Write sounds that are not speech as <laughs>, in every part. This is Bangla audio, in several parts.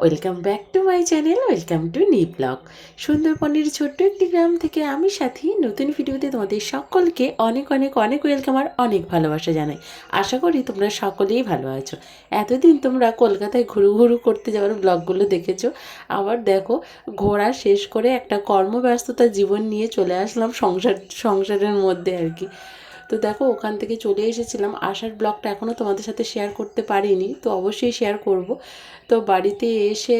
Welcome back to my channel welcome to নি ব্লগ সুন্দরবনের ছোট্ট একটি গ্রাম থেকে আমি সাথী। নতুন ভিডিওতে তোমাদের সকলকে অনেক অনেক অনেক ওয়েলকাম আর অনেক ভালোবাসা জানাই। আশা করি তোমরা সকলেই ভালো আছো। এতদিন তোমরা কলকাতায় ঘুরু ঘুরু করতে যাওয়ার ব্লগগুলো দেখেছ। আবার দেখো, ঘোরা শেষ করে একটা কর্মব্যস্ততা জীবন নিয়ে চলে আসলাম সংসার, সংসারের মধ্যে আর কি। তো দেখো, ওখান থেকে চলে এসেছিলাম। আসার ব্লগটা এখনও তোমাদের সাথে শেয়ার করতে পারিনি, তো অবশ্যই শেয়ার করব। তো বাড়িতে এসে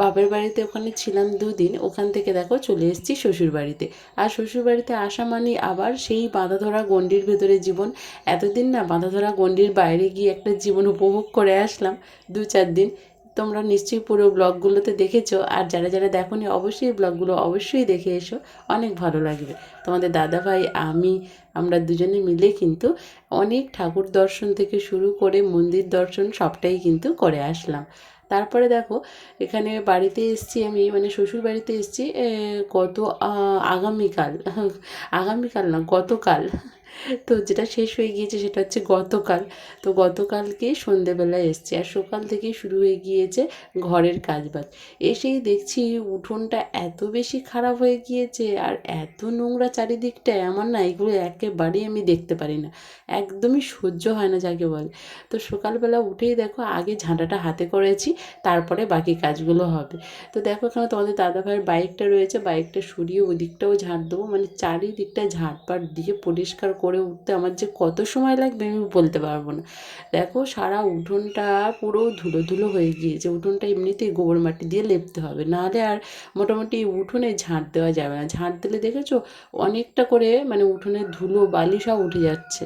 বাপের বাড়িতে ওখানে ছিলাম দুদিন, ওখান থেকে দেখো চলে এসেছি শ্বশুর বাড়িতে। আর শ্বশুর বাড়িতে আসা মানে আবার সেই বাঁধা ধরা গণ্ডির ভেতরে জীবন। এতদিন না বাঁধা ধরা গণ্ডির বাইরে গিয়ে একটা জীবন উপভোগ করে আসলাম, দু চার দিন। তোমরা নিশ্চয়ই পুরো ব্লগগুলোতে দেখেছ, আর যারা যারা দেখোনি অবশ্যই ব্লগগুলো অবশ্যই দেখে এসো, অনেক ভালো লাগবে। তোমাদের দাদা ভাই, আমি, আমরা দুজনে মিলে কিন্তু অনেক ঠাকুর দর্শন থেকে শুরু করে মন্দির দর্শন সবটাই কিন্তু করে আসলাম। তারপরে দেখো, এখানে বাড়িতে এসছি আমি মানে শ্বশুর বাড়িতে এসছি গত আগামীকাল আগামীকাল না, গতকাল তো যেটা শেষ হয়ে গিয়েছে সেটা হচ্ছে গতকাল। তো গতকালকে সন্ধেবেলায় এসছি আর সকাল থেকেই শুরু হয়ে গিয়েছে ঘরের কাজবাজ। এসেই দেখছি উঠোনটা এত বেশি খারাপ হয়ে গিয়েছে আর এত নোংরা চারিদিকটায় এমন না, এগুলো একেবারেই আমি দেখতে পারি না। একদমই সহ্য হয় না যাকে বলে। তো সকালবেলা উঠেই দেখো আগে ঝাঁটাটা হাতে করেছি, তারপরে বাকি কাজগুলো হবে। তো দেখো এখানে তোমাদের দাদাভাইয়ের বাইকটা রয়েছে, বাইকটা সরিয়ে ওদিকটাও ঝাঁট দেবো। মানে চারিদিকটা ঝাঁটপাট দিয়ে পরিষ্কার করে উঠতে আমার যে কত সময় লাগবে আমি বলতে পারব না। দেখো সারা উঠোনটা পুরো ধুলো ধুলো হয়ে গিয়েছে, উঠোনটা এমনিতেই গোবর মাটি দিয়ে লেপতে হবে, নাহলে আর মোটামুটি উঠোনে ঝাঁট দেওয়া যাবে না। ঝাঁট দিলে দেখেছ অনেকটা করে মানে উঠোনের ধুলো বালি সব উঠে যাচ্ছে।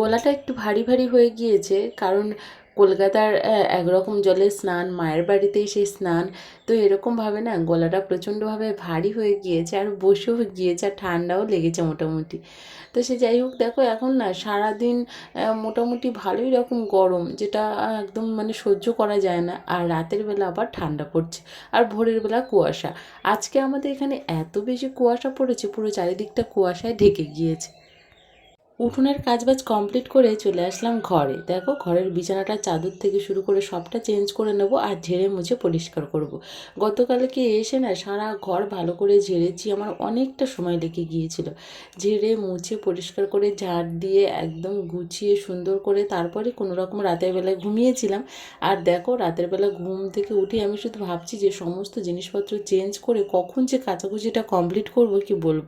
গলাটা একটু ভারী ভারী হয়ে গিয়েছে, কারণ কলকাতার একরকম জলে স্নান, মায়ের বাড়িতেই সেই স্নান। তো এরকমভাবে না গলাটা প্রচণ্ডভাবে ভারী হয়ে গিয়েছে আর বসেও গিয়েছে আর ঠান্ডাও লেগেছে মোটামুটি। তো সে যাই হোক, দেখো এখন না সারাদিন মোটামুটি ভালোই রকম গরম, যেটা একদম মানে সহ্য করা যায় না। আর রাতের বেলা আবার ঠান্ডা পড়ছে আর ভোরের বেলা কুয়াশা। আজকে আমাদের এখানে এত বেশি কুয়াশা পড়েছে, পুরো চারিদিকটা কুয়াশায় ঢেকে গিয়েছে। উঠোনের কাজবাজ কমপ্লিট করে চলে আসলাম ঘরে। দেখো, ঘরের বিছানাটা চাদর থেকে শুরু করে সবটা চেঞ্জ করে নেব আর ঝেড়ে মুছে পরিষ্কার করব। গতকালকে এসে না সারা ঘর ভালো করে ঝেড়েছি, আমার অনেকটা সময় লেগে গিয়েছিল। ঝেড়ে মুছে পরিষ্কার করে ঝাড় দিয়ে একদম গুছিয়ে সুন্দর করে তারপরে কোনো রকম রাতের বেলায় ঘুমিয়েছিলাম। আর দেখো, রাতের বেলা ঘুম থেকে উঠে আমি শুধু ভাবছি যে সমস্ত জিনিসপত্র চেঞ্জ করে কখন যে কাচাকুচিটা কমপ্লিট করব কি বলব?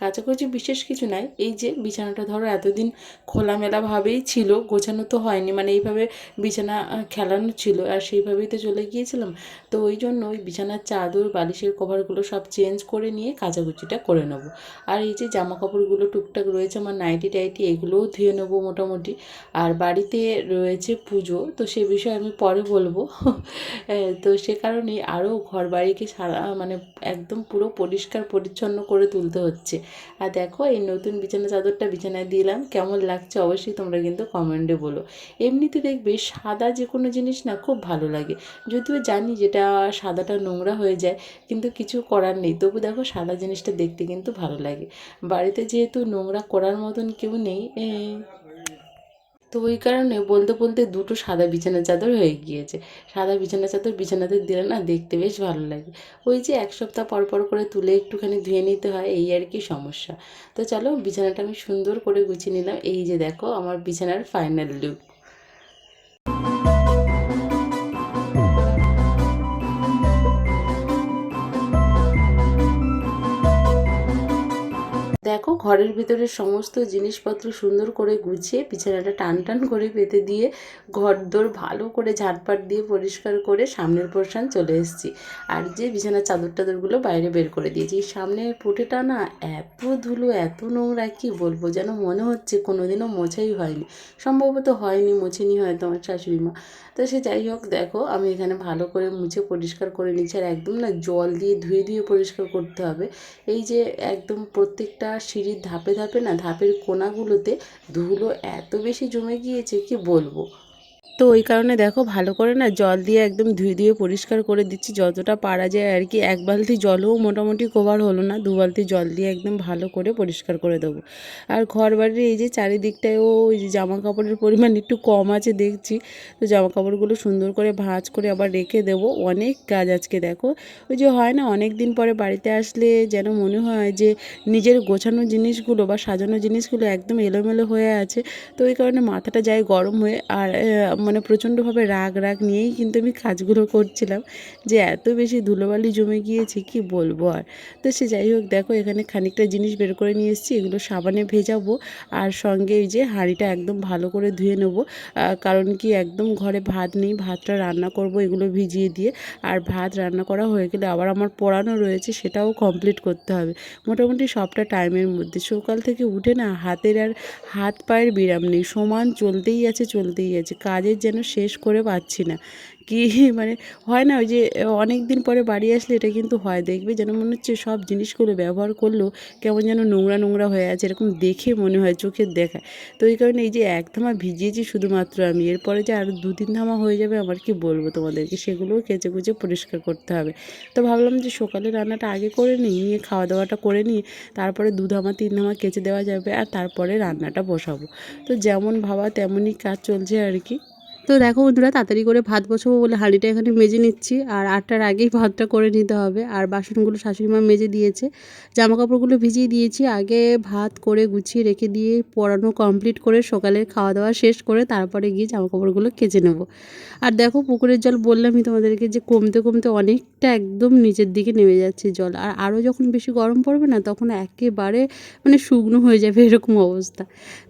কাচাকুচি বিশেষ কিছু নাই, এই যে বিছানাটা ধরো এতদিন খোলামেলাভাবেই ছিল, গোছানো তো হয়নি মানে এইভাবে বিছানা খেলানো ছিল আর সেইভাবেই তো চলে গিয়েছিলাম। তো ওই জন্য ওই বিছানার চাদর, বালিশের কভারগুলো সব চেঞ্জ করে নিয়ে কাচাকুচিটা করে নেব। আর এই যে জামা কাপড়গুলো টুকটাক রয়েছে, আমার নাইটি টাইটি, এগুলোও ধুয়ে নেব মোটামুটি। আর বাড়িতে রয়েছে পুজো, তো সে বিষয়ে আমি পরে বলব। <laughs> তো সে কারণেই আরও ঘর বাড়িকে সারা মানে একদম পুরো পরিষ্কার পরিচ্ছন্ন করে তুলতে হচ্ছে। আর দেখো, এই নতুন বিছানা চাদরটা বিছানায় দিলাম, কেমন লাগছে অবশ্যই তোমরা কিন্তু কমেন্টে বলো। এমনিতে দেখবে সাদা যে কোনো জিনিস না খুব ভালো লাগে। যদিও জানি যেটা সাদাটা নোংরা হয়ে যায়, কিন্তু কিছু করার নেই। তবু দেখো সাদা জিনিসটা দেখতে কিন্তু ভালো লাগে। বাড়িতে যেহেতু নোংরা করার মতন কেউ নেই তো ওই কারণে বলতে বলতে দুটো সাদা বিছানা চাদর হয়ে গিয়েছে। সাদা বিছানা চাদর বিছানাতে দিলে না দেখতে বেশ ভালো লাগে। ওই যে এক সপ্তাহ পর পর করে তুলে একটুখানি ধুয়ে নিতে হয়, এই আর কি সমস্যা। তো চলো বিছানাটা আমি সুন্দর করে গুছিয়ে নিলাম। এই যে দেখো আমার বিছানার ফাইনাল লুক দেখো, ঘরের ভিতরে সমস্ত জিনিসপত্র সুন্দর করে গুছিয়ে বিছানাটা টান টান করে পেতে দিয়ে ঘরদোর ভালো করে ঝাড়পাট দিয়ে পরিষ্কার করে সামনের পোর্শন চলে এসেছি। আর যে বিছানার চাদর টাদরগুলো বাইরে বের করে দিয়েছি। সামনের পুটেটা না এত ধুলো, এত নোংরা, কি বলব? যেন মনে হচ্ছে কোনোদিনও মোছাই হয়নি। সম্ভবত হয়নি, মোছেনি হয়তো আমার শাশুড়ি মা। তো সে যাই হোক, দেখো, আমি এখানে ভালো করে মুছে পরিষ্কার করে নিচ্ছি আর একদম না জল দিয়ে ধুয়ে ধুয়ে পরিষ্কার করতে হবে। এই যে একদম প্রত্যেকটা সিঁড়ির ধাপে ধাপে না ধাপের কোনাগুলোতে ধুলো এত বেশি জমে গিয়েছে কি বলব? তো ওই কারণে দেখো ভালো করে না জল দিয়ে একদম ধুয়ে ধুয়ে পরিষ্কার করে দিচ্ছি। যতটা পারা যায় আর কি, এক বালতি জলও মোটামুটি কভার হলো না। দু বালতি জল দিয়ে একদম ভালো করে পরিষ্কার করে দেবো। আর ঘর বাড়ির এই যে চারিদিকটায় ও ওই যে জামা কাপড়ের পরিমাণ একটু কম আছে দেখছি। তো জামা কাপড়গুলো সুন্দর করে ভাঁজ করে আবার রেখে দেবো। অনেক কাজ আজকে দেখো। ওই যে হয় না অনেক দিন পরে বাড়িতে আসলে যেন মনে হয় যে নিজের গোছানো জিনিসগুলো বা সাজানো জিনিসগুলো একদম এলোমেলো হয়ে আছে। তো ওই কারণে মাথাটা যায় গরম হয়ে। আর মানে প্রচণ্ডভাবে রাগ রাগ নিয়েই কিন্তু আমি কাজগুলো করছিলাম যে এত বেশি ধুলোবালি জমে গিয়েছে, কি বলব আর? তো সে যাই হোক, দেখো এখানে খানিকটা জিনিস বের করে নিয়ে এসেছি, এগুলো সাবানে ভেজাবো আর সঙ্গে এই যে হাঁড়িটা একদম ভালো করে ধুয়ে নেব। কারণ কি একদম ঘরে ভাত নেই, ভাতটা রান্না করব এগুলো ভিজিয়ে দিয়ে। আর ভাত রান্না করা হয়ে গেলে আবার আমার পড়ানো রয়েছে, সেটাও কমপ্লিট করতে হবে। মোটামুটি সবটা টাইমের মধ্যে। সকাল থেকে উঠে না হাতের আর হাত পায়ের বিরাম নেই, সমান চলতেই আছে চলতেই আছে। কাজের যেন শেষ করে পাচ্ছি না। কি মানে হয় না ওই যে অনেক দিন পরে বাড়ি আসলে এটা কিন্তু হয়। দেখবে যেন মনে হচ্ছে সব জিনিসগুলো ব্যবহার করলেও কেমন যেন নোংরা নোংরা হয়ে আছে, এরকম দেখে মনে হয় চোখের দেখায় তো এই কারণে এই যে এক ধামা ভিজিয়েছি শুধুমাত্র আমি, এরপরে যে আরও দু তিন ধামা হয়ে যাবে আমার কি বলব তোমাদেরকে? সেগুলোও কেচে কুচে পরিষ্কার করতে হবে। তো ভাবলাম যে সকালে রান্নাটা আগে করে নিই, নিয়ে খাওয়া দাওয়াটা করে নিই, তারপরে দু ধামা, তিন ধামা কেচে দেওয়া যাবে আর তারপরে রান্নাটা বসাবো। তো যেমন ভাবা তেমনই কাজ চলছে আর কি। তো দেখো বন্ধুরা, তাড়াতাড়ি করে ভাত বসাবো বলে হাঁড়িটা এখানে মেজে নিচ্ছি। আর আটটার আগেই ভাতটা করে নিতে হবে। আর বাসনগুলো শাশুড়ি মা মেজে দিয়েছে। জামা কাপড়গুলো ভিজিয়ে দিয়েছি। আগে ভাত করে গুছিয়ে রেখে দিয়ে পড়ানো কমপ্লিট করে সকালের খাওয়া দাওয়া শেষ করে তারপরে গিয়ে জামা কাপড়গুলো কেচে নেব। আর দেখো পুকুরের জল বললামই তোমাদেরকে যে কমতে কমতে অনেকটা একদম নিচের দিকে নেমে যাচ্ছে জল। আর আরও যখন বেশি গরম পড়বে না, তখন একেবারে মানে শুকনো হয়ে যাবে এরকম অবস্থা।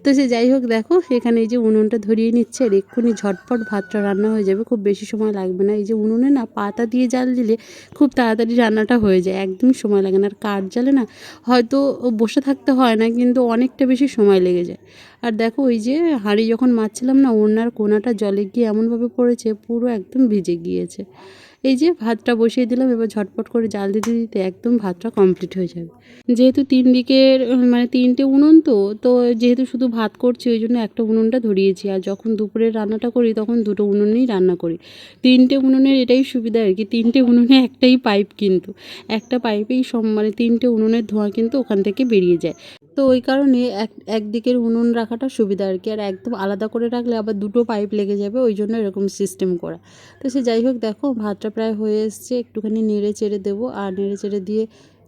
তো সে যাই হোক, দেখো এখানে এই যে উনুনটা ধরিয়ে নিচ্ছে। আর এক্ষুনি ঝটপট ভাতটা রান্না হয়ে যাবে, খুব বেশি সময় লাগবে না। এই যে উনুনে না পাতা দিয়ে জাল দিলে খুব তাড়াতাড়ি রান্নাটা হয়ে যায় একদম সময় লাগে না। আর কাঠ জালে না হয়তো বসে থাকতে হয় না, কিন্তু অনেকটা বেশি সময় লেগে যায়। আর দেখো ওই যে হাঁড়ি যখন মারছিলাম না ওনার কোনাটা জলে গিয়ে এমনভাবে পড়েছে, পুরো একদম ভিজে গিয়েছে। এই যে ভাতটা বসিয়ে দিলাম, এবার ঝটপট করে জাল দিতে দিতে একদম ভাতটা কমপ্লিট হয়ে যাবে। যেহেতু তিন দিকের মানে তিনটে উনুন তো তো যেহেতু শুধু ভাত করছি, ওই জন্য একটা উনুনটা ধরিয়েছি। আর যখন দুপুরের রান্নাটা করি, তখন দুটো উনুনেই রান্না করি। তিনটে উনুনের এটাই সুবিধা আর কি, তিনটে উনুনে একটাই পাইপ কিন্তু। একটা পাইপেই সব মানে তিনটে উনুনের ধোঁয়া কিন্তু ওখান থেকে বেরিয়ে যায়। তো ওই কারণে এক, একদিকের উনুন রাখাটা সুবিধা আর কি। আর একদম আলাদা করে রাখলে আবার দুটো পাইপ লেগে যাবে, ওই জন্য এরকম সিস্টেম করা। তো সে যাই হোক, দেখো ভাতটা প্রায় হয়ে এসছে, একটুখানি নেড়ে চেড়ে দেবো। আর নেড়ে চেড়ে দিয়ে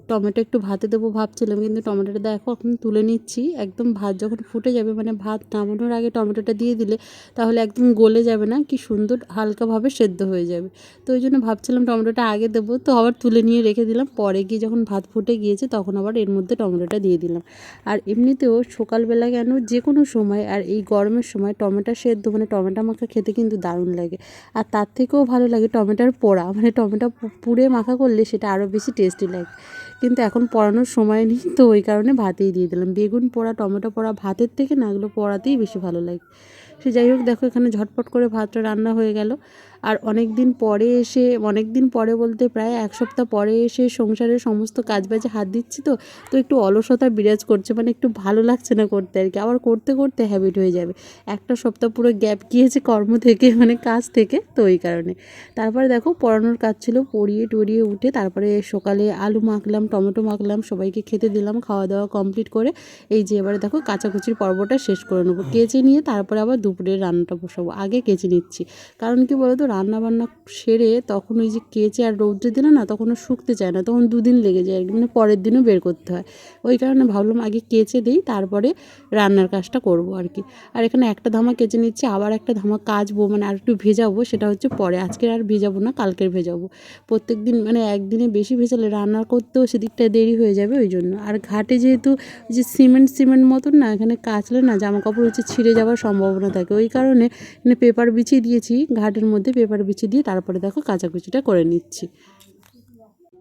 টমেটো একটু ভাতে দেবো ভাবছিলাম, কিন্তু টমেটোটা দেখো এখন তুলে নিচ্ছি। একদম ভাত যখন ফুটে যাবে মানে ভাত নামানোর আগে টমেটোটা দিয়ে দিলে তাহলে একদম গলে যাবে না, কি সুন্দর হালকাভাবে সেদ্ধ হয়ে যাবে। তো ওই জন্য ভাবছিলাম টমেটোটা আগে দেবো, তো আবার তুলে নিয়ে রেখে দিলাম। পরে গিয়ে যখন ভাত ফুটে গিয়েছে, তখন আবার এর মধ্যে টমেটোটা দিয়ে দিলাম। আর এমনিতেও সকালবেলা কেন যে কোনো সময়, আর এই গরমের সময় টমেটো সেদ্ধ মানে টমেটো মাখা খেতে কিন্তু দারুণ লাগে। আর তার থেকেও ভালো লাগে টমেটোর পোড়া মানে টমেটো পুড়ে মাখা করলে সেটা আরও বেশি টেস্টি লাগে। কিন্তু এখন পড়ানোর সময় নেই, তো ওই কারণে ভাতেই দিয়ে দিলাম। বেগুন পোড়া, টমেটো পোড়া ভাতের থেকে না এগুলো পোড়াতেই বেশি ভালো লাগে। সে যাই হোক, দেখো এখানে ঝটপট করে ভাতটা রান্না হয়ে গেল। আর অনেক দিন পরে এসে অনেক দিন পরে বলতে প্রায় এক সপ্তাহ পরে এসে সংসারের সমস্ত কাজ বাজে হাত দিচ্ছি তো তো একটু অলসতা বিরাজ করছে মানে একটু ভালো লাগছে না করতে আর কি। আবার করতে করতে হ্যাবিট হয়ে যাবে। একটা সপ্তাহ পুরো গ্যাপ গিয়েছে কর্ম থেকে মানে কাজ থেকে, তো ওই কারণে। তারপরে দেখো পড়ানোর কাজ ছিল, পড়িয়ে টড়িয়ে উঠে তারপরে সকালে আলু মাখলাম, টমেটো মাখলাম, সবাইকে খেতে দিলাম, খাওয়া দাওয়া কমপ্লিট করে এই যে এবারে দেখো কাচাকুচির পর্বটা শেষ করে নেব। কেচে নিয়ে তারপরে আবার দুপুরের রান্নাটা বসাবো। আগে কেচে নিচ্ছি। কারণ কি বলতো রান্না বান্না সেরে তখন ওই যে কেচে আর রৌদ্রে দিলে না তখন শুকতে চায় না, তখন দুদিন লেগে যায় আর কি মানে পরের দিনও বের করতে হয়। ওই কারণে ভাবলাম আগে কেচে দিই, তারপরে রান্নার কাজটা করব আর কি। আর এখানে একটা ধামা কেচে নিচ্ছি, আবার একটা ধামা কাচবো মানে আর একটু ভেজাবো, সেটা হচ্ছে পরে। আজকের আর ভেজাবো না, কালকের ভেজাবো। প্রত্যেক দিন মানে একদিনে বেশি ভেজালে রান্না করতেও সেদিকটা দেরি হয়ে যাবে ওই জন্য। আর ঘাটে যেহেতু যে সিমেন্ট সিমেন্ট মতন না, এখানে কাচলে না জামা কাপড় হচ্ছে ছিঁড়ে যাওয়ার সম্ভাবনা থাকে। ওই কারণে পেপার বিছিয়ে দিয়েছি, ঘাটের মধ্যে পেপার বিছিয়ে দিয়ে তারপরে দেখো কাঁচাকুচিটা করে নিচ্ছি।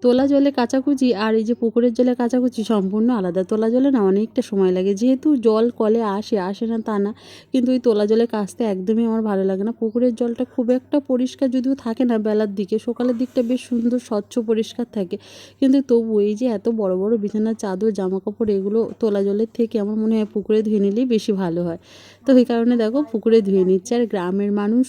তোলা জলে কাচাকুচি আর এই যে পুকুরের জলে কাচাকুচি সম্পূর্ণ আলাদা। তোলা জলে না অনেকটা সময় লাগে। যেহেতু জল কলে আসে আসে না তা না। কিন্তু ওই তোলা জলে কাচতে একদমই আমার ভালো লাগে না। পুকুরের জলটা খুব একটা পরিষ্কার যদিও থাকে না বেলার দিকে। সকালের দিকটা বেশ সুন্দর, স্বচ্ছ পরিষ্কার থাকে। কিন্তু তবু এই যে এত বড় বড় বিছানার চাদর জামা কাপড় এগুলো তোলা জলের থেকে আমার মনে হয় পুকুরে ধুয়ে নিলেই বেশি ভালো হয়। তো এই কারণে দেখো পুকুরে ধুয়ে নিচ্ছে। আর গ্রামের মানুষ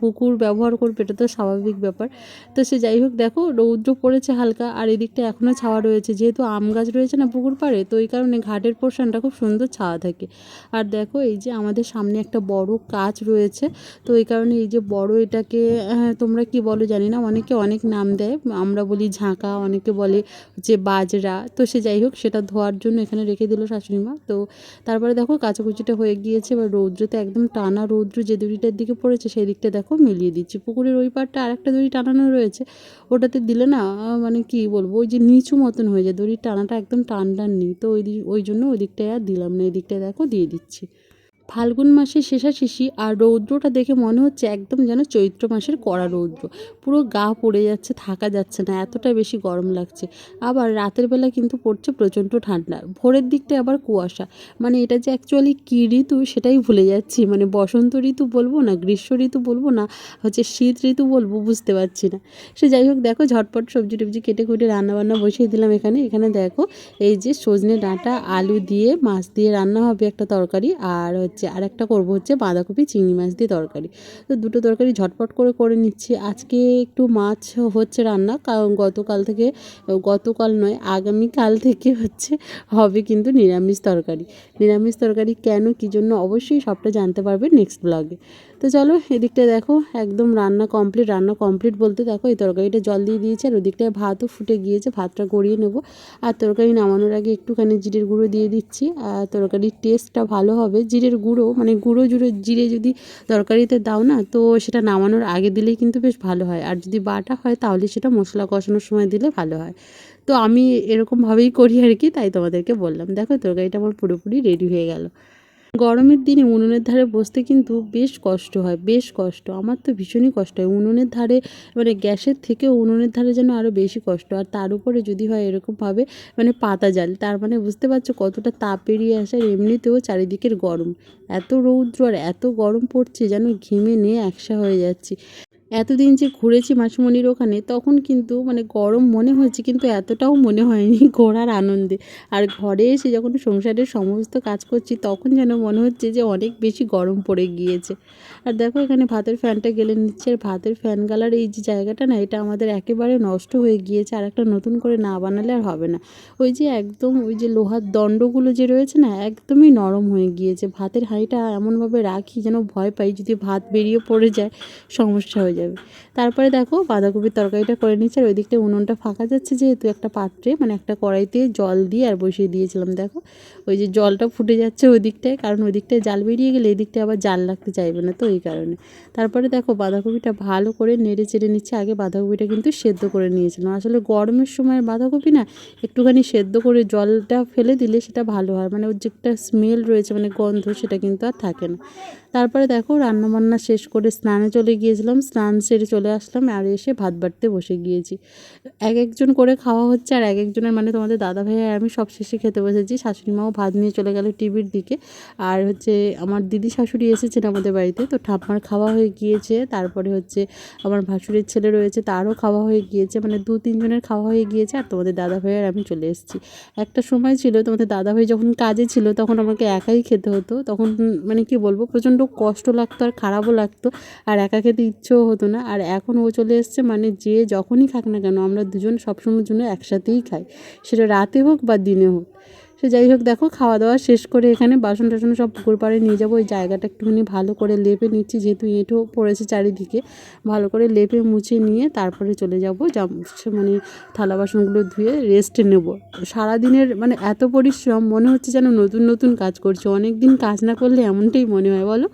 পুকুর ব্যবহার করবে, এটা তো স্বাভাবিক ব্যাপার। তো সে যাই হোক, দেখো রৌদ্র পড়েছে হালকা, আর এদিকটা এখনও ছাওয়া রয়েছে। যেহেতু আম গাছ রয়েছে না পুকুর পাড়ে, তো এই কারণে ঘাটের পোর্শনটা খুব সুন্দর ছাওয়া থাকে। আর দেখো এই যে আমাদের সামনে একটা বড় কাজ রয়েছে, তো এই কারণে এই যে বড় এটাকে তোমরা কি বলো জানি না, অনেকে অনেক নাম দেয়। আমরা বলি ঝাঁকা, অনেকে বলে যে বাজরা। তো সে যাই হোক, সেটা ধোয়ার জন্য এখানে রেখে দিল শাশুড়ি মা তো তারপরে দেখো কাচাকুচিটা হয়ে গিয়েছে এবার রৌদ্রতে একদম টানা রৌদ্র যে দড়িটার দিকে পড়েছে সেই দিকটা দেখো মিলিয়ে দিচ্ছি। পুকুরের ওই পাড়টা আরেকটা দড়ি টানানো রয়েছে। ওটাতে দিলে না মানে কি বলব, ওই যে নিচু মতন হয়ে যায়। দড়ির টানাটা একদম টান টান নেই। তো ওই ওই জন্য ওই দিকটায় আর দিলাম না। এই দিকটায় দেখো দিয়ে দিচ্ছি। ফাল্গুন মাসের শেষাশেষি আর রৌদ্রটা দেখে মনে হচ্ছে একদম যেন চৈত্র মাসের কড়া রৌদ্র। পুরো গা পড়ে যাচ্ছে, থাকা যাচ্ছে না, এতটা বেশি গরম লাগছে। আবার রাতের বেলা কিন্তু পড়ছে প্রচণ্ড ঠান্ডা। ভোরের দিকটা আবার কুয়াশা। মানে এটা যে অ্যাকচুয়ালি কী ঋতু সেটাই ভুলে যাচ্ছি। মানে বসন্ত ঋতু বলব না, গ্রীষ্ম ঋতু বলব না, হচ্ছে শীত ঋতু বলব, বুঝতে পারছি না। সে যাই হোক, দেখো ঝটপট সবজি টবজি কেটে কুটে রান্নাবান্না বসিয়ে দিলাম এখানে। এখানে দেখো এই যে সজনে ডাঁটা, আলু দিয়ে, মাছ দিয়ে রান্না হবে একটা তরকারি, আর হচ্ছে আর একটা করব হচ্ছে বাঁধাকপি, চিংড়ি মাছ দিয়ে তরকারি। তো দুটো তরকারি ঝটপট করে করে নিচ্ছি। আজকে একটু মাছ হচ্ছে রান্না, কারণ গতকাল থেকে, গতকাল নয়, আগামীকাল থেকে হচ্ছে হবে কিন্তু নিরামিষ তরকারি। নিরামিষ তরকারি কেন, কী জন্য, অবশ্যই সবটা জানতে পারবে নেক্সট ব্লগে তো চলো এদিকটা দেখো, একদম রান্না কমপ্লিট রান্না কমপ্লিট বলতে দেখো, এই তরকারিটা জল দিয়ে দিয়েছে আর ওদিকটায় ভাতও ফুটে গিয়েছে, ভাতটা গড়িয়ে নেব। আর তরকারি নামানোর আগে একটুখানি জিরের গুঁড়ো দিয়ে দিচ্ছি। আর তরকারির টেস্টটা ভালো হবে। জিরের গুঁড়ো মানে গুঁড়ো জুড়ো জিরে যদি তরকারিতে দাও না, তো সেটা নামানোর আগে দিলেই কিন্তু বেশ ভালো হয়। আর যদি বাটা হয়, তাহলে সেটা মশলা কষানোর সময় দিলে ভালো হয়। তো আমি এরকমভাবেই করি আর কি, তাই তোমাদেরকে বললাম। দেখো তরকারিটা আমার পুরোপুরি রেডি হয়ে গেল। গরমের দিনে উনুনের ধারে বসতে কিন্তু বেশ কষ্ট হয়, বেশ কষ্ট। আমার তো ভীষণই কষ্ট হয়। উনুনের ধারে মানে গ্যাসের থেকে উনুনের ধারে যেন আরও বেশি কষ্ট। আর তার উপরে যদি হয় এরকমভাবে মানে পাতা জাল, তার মানে বুঝতে পারছ কতটা তাপ বেরিয়ে আসে আর এমনিতেও চারিদিকের গরম। এত রৌদ্র আর এত গরম পড়ছে যেন ঘেমে নিয়ে একসা হয়ে যাচ্ছি। এতদিন যে ঘুরেছি মাসুমণির ওখানে, তখন কিন্তু মানে গরম মনে হয়েছে, কিন্তু এতটাও মনে হয়নি <laughs> ঘোরার আনন্দে। আর ঘরে এসে যখন সংসারের সমস্ত কাজ করছি, তখন যেন মনে হচ্ছে যে অনেক বেশি গরম পড়ে গিয়েছে। আর দেখো এখানে ভাতের ফ্যানটা গেলে নিচ্ছে, আর ভাতের ফ্যান গালার এই যে জায়গাটা না, এটা আমাদের একেবারে নষ্ট হয়ে গিয়েছে, আর একটা নতুন করে না বানালে আর হবে না। ওই যে একদম ওই যে লোহার দণ্ডগুলো যে রয়েছে না, একদমই নরম হয়ে গিয়েছে। ভাতের হাঁড়িটা এমনভাবে রাখি যেন ভয় পাই, যদি ভাত বেরিয়ে পড়ে যায়, সমস্যা হয়ে যাবে। তারপরে দেখো বাঁধাকপির তরকারিটা করে নিচ্ছে আর ওই দিকটা উনুনটা ফাঁকা যাচ্ছে যেহেতু একটা পাত্রে মানে একটা কড়াইতে জল দিয়ে আর বসিয়ে দিয়েছিলাম, দেখো। ওই যে জলটা ফুটে যাচ্ছে ওই দিকটায় কারণ ওই দিকটায় জাল বেরিয়ে গেলে এই দিকটায় আবার জাল লাগতে চাইবে না তো এই কারণে। তারপরে দেখো বাঁধাকপিটা ভালো করে নেড়ে চেড়ে নিচ্ছে, আগে বাঁধাকপিটা কিন্তু সেদ্ধ করে নিয়েছিলাম। আসলে গরমের সময় বাঁধাকপি না, একটুখানি সেদ্ধ করে জলটা ফেলে দিলে সেটা ভালো হয় মানে ওর যে একটা স্মেল রয়েছে মানে গন্ধ সেটা কিন্তু আর থাকে না। তারপরে দেখো রান্নাবান্না শেষ করে স্নানে চলে গিয়েছিলাম, স্নান সেরে চলে আসলাম আর এসে ভাত বাড়তে বসে গিয়েছি। এক একজন করে খাওয়া হচ্ছে আর এক একজনের মানে তোমাদের দাদা ভাই আর আমি সব শেষে খেতে বসেছি। শাশুড়ি মাও ভাত নিয়ে চলে গেল টিভির দিকে। আর হচ্ছে আমার দিদি শাশুড়ি এসেছেন আমাদের বাড়িতে, তো ঠাম্মার খাওয়া হয়ে গিয়েছে। তারপরে হচ্ছে আমার ভাসুরের ছেলে রয়েছে, তারও খাওয়া হয়ে গিয়েছে। মানে দু তিনজনের খাওয়া হয়ে গিয়েছে আর তোমাদের দাদা ভাই আর আমি চলে এসেছি। একটা সময় ছিল তোমাদের দাদা ভাই যখন কাজে ছিল তখন আমাকে একাই খেতে হতো। তখন মানে কি বলব, প্রচণ্ড কষ্ট লাগতো আর খারাপও লাগতো, আর একা খেতে ইচ্ছেও হতো না। আর এখন ও চলে এসছে মানে যে যখনই খাক না কেন, আমরা দুজন সবসময়ের জন্য একসাথেই খাই। সেটা রাতে হোক বা দিনে হোক। সে যাই হোক, দেখো খাওয়া দাওয়া শেষ করে এখানে বাসন টাসন সব পুকুর পাড়ে নিয়ে যাব। ওই জায়গাটা একটুখানি ভালো করে লেপে নিচ্ছি, যেহেতু এঁটো পড়েছে চারিদিকে। ভালো করে লেপে মুছে নিয়ে তারপরে চলে যাব। যা মানে থালা বাসনগুলো ধুয়ে রেস্ট নেব। সারাদিনের মানে এত পরিশ্রম, মনে হচ্ছে যেন নতুন নতুন কাজ করছি। অনেক দিন কাজ না করলে এমনটাই মনে হয়, বলো?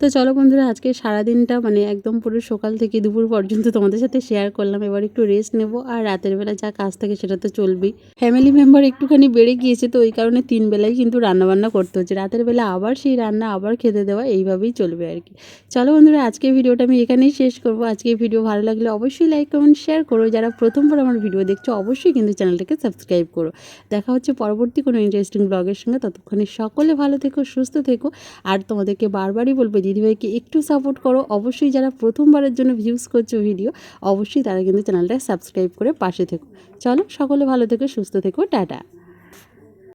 তো চলো বন্ধুরা, আজকে সারাদিনটা মানে একদম পুরো সকাল থেকে দুপুর পর্যন্ত তোমাদের সাথে শেয়ার করলাম। এবার একটু রেস্ট নেব আর রাতের বেলা যা কাজ থাকে সেটা তো চলবেই। ফ্যামিলি মেম্বার একটুখানি বেড়ে গিয়েছে তো ওই কারণে তিন বেলায় কিন্তু রান্নাবান্না করতে হচ্ছে। রাতের বেলা আবার সেই রান্না, আবার খেতে দেওয়া এইভাবেই চলবে আর কি। চলো বন্ধুরা আজকে ভিডিওটা আমি এখানেই শেষ করব। আজকে ভিডিও ভালো লাগলে অবশ্যই লাইক কমেন্ট শেয়ার করো। যারা প্রথমবার আমার ভিডিও দেখছ, অবশ্যই কিন্তু চ্যানেলটাকে সাবস্ক্রাইব করো। দেখা হচ্ছে পরবর্তী কোনো ইন্টারেস্টিং ব্লগের সঙ্গে। ততক্ষণে সকলে ভালো থেকো, সুস্থ থেকো। আর তোমাদেরকে বারবারই বলব দিদিভাইকে একটু সাপোর্ট করো। অবশ্যই যারা প্রথমবারের জন্য ভিউজ করছ ভিডিও অবশ্যই তারা কিন্তু চ্যানেলটা সাবস্ক্রাইব করে পাশে থেকো। চলো সকলে ভালো থেকো, সুস্থ থেকো, টাটা।